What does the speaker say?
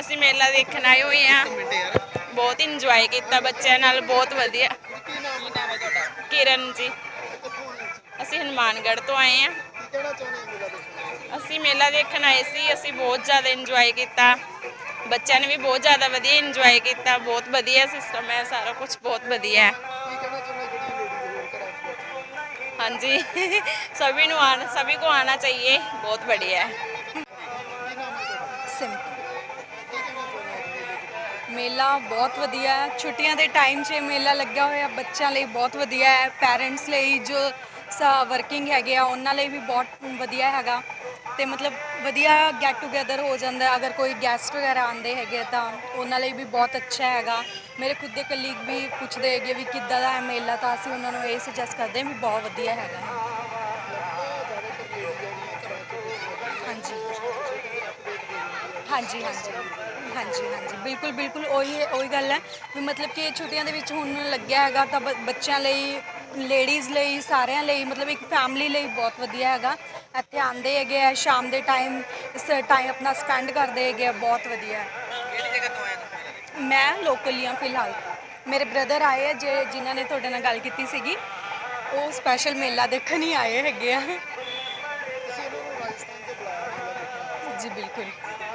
ਅਸੀਂ ਮੇਲਾ ਦੇਖਣ ਆਏ ਹੋਏ ਆ ਬਹੁਤ ਇੰਜੋਏ ਕੀਤਾ ਬੱਚਿਆਂ ਨਾਲ, ਬਹੁਤ ਵਧੀਆ। ਕਿਰਨ ਜੀ। ਅਸੀਂ ਹਨੂਮਾਨਗੜ੍ਹ ਤੋਂ ਆਏ ਆ ਅਸੀਂ ਮੇਲਾ ਦੇਖਣ ਆਏ ਸੀ, ਅਸੀਂ ਬਹੁਤ ਜ਼ਿਆਦਾ ਇੰਜੋਏ ਕੀਤਾ। ਬੱਚਿਆਂ ਨੇ ਵੀ ਬਹੁਤ ਜ਼ਿਆਦਾ ਵਧੀਆ ਇੰਜੋਏ ਕੀਤਾ। ਬਹੁਤ ਵਧੀਆ ਸਿਸਟਮ ਹੈ, ਸਾਰਾ ਕੁਝ ਬਹੁਤ ਵਧੀਆ ਹੈ। ਹਾਂਜੀ। ਸਭ ਨੂੰ ਆਣਾ, ਸਭ ਕੋ ਆਣਾ ਚਾਹੀਏ, ਬਹੁਤ ਵਧੀਆ ਹੈ। ਮੇਲਾ ਬਹੁਤ ਵਧੀਆ ਹੈ। ਛੁੱਟੀਆਂ ਦੇ ਟਾਈਮ 'ਚ ਇਹ ਮੇਲਾ ਲੱਗਿਆ ਹੋਇਆ, ਬੱਚਿਆਂ ਲਈ ਬਹੁਤ ਵਧੀਆ ਹੈ। ਪੈਰੈਂਟਸ ਲਈ ਜੋ ਸਾ ਵਰਕਿੰਗ ਹੈਗੇ ਆ, ਉਹਨਾਂ ਲਈ ਵੀ ਬਹੁਤ ਵਧੀਆ ਹੈਗਾ। ਤੇ ਮਤਲਬ ਵਧੀਆ ਗੈਟ ਟੂਗੇਦਰ ਹੋ ਜਾਂਦਾ ਅਗਰ ਕੋਈ ਗੈਸਟ ਵਗੈਰਾ ਆਉਂਦੇ ਹੈਗੇ ਤਾਂ ਉਹਨਾਂ ਲਈ ਵੀ ਬਹੁਤ ਅੱਛਾ ਹੈਗਾ। ਮੇਰੇ ਖੁਦ ਦੇ ਕਲੀਗ ਵੀ ਪੁੱਛਦੇ ਹੈਗੇ ਵੀ ਕਿੱਦਾਂ ਦਾ ਹੈ ਮੇਲਾ, ਤਾਂ ਅਸੀਂ ਉਹਨਾਂ ਨੂੰ ਇਹ ਸੁਜੈਸਟ ਕਰਦੇ ਹਾਂ ਵੀ ਬਹੁਤ ਵਧੀਆ ਹੈਗਾ ਹਾਂਜੀ ਹਾਂਜੀ। ਹਾਂਜੀ ਹਾਂਜੀ। ਬਿਲਕੁਲ ਬਿਲਕੁਲ ਉਹੀ ਉਹੀ ਗੱਲ ਹੈ। ਵੀ ਮਤਲਬ ਕਿ ਛੁੱਟੀਆਂ ਦੇ ਵਿੱਚ ਹੁਣ ਲੱਗਿਆ ਹੈਗਾ ਤਾਂ ਬ- ਬੱਚਿਆਂ ਲਈ ਲੇਡੀਜ਼ ਲਈ ਸਾਰਿਆਂ ਲਈ ਮਤਲਬ ਇੱਕ ਫੈਮਿਲੀ ਲਈ ਬਹੁਤ ਵਧੀਆ ਹੈਗਾ। ਇੱਥੇ ਆਉਂਦੇ ਹੈਗੇ ਆ ਸ਼ਾਮ ਦੇ ਟਾਈਮ ਇਸ ਟਾਈਮ ਆਪਣਾ ਸਪੈਂਡ ਕਰਦੇ ਹੈਗੇ ਆ ਬਹੁਤ ਵਧੀਆ। ਹੈ ਕਿਹੜੀ ਜਗ੍ਹਾ ਤੋਂ ਆਏ ਤੁਸੀਂ? ਮੈਂ ਲੋਕਲ ਹੀ ਹਾਂ ਫਿਲਹਾਲ। ਮੇਰੇ ਬ੍ਰਦਰ ਆਏ ਆ ਜੇ ਜਿਨ੍ਹਾਂ ਨੇ ਤੁਹਾਡੇ ਨਾਲ ਗੱਲ ਕੀਤੀ ਸੀਗੀ। ਉਹ ਸਪੈਸ਼ਲ ਮੇਲਾ ਦੇਖਣ ਹੀ ਆਏ ਹੈਗੇ ਆ। ਤੁਸੀਂ ਇਹਨਾਂ ਨੂੰ ਰਾਜਸਥਾਨ ਤੇ ਬੁਲਾਇਆ ਮੇਲਾ ਦੇਖਣ ਜੀ ਬਿਲਕੁਲ।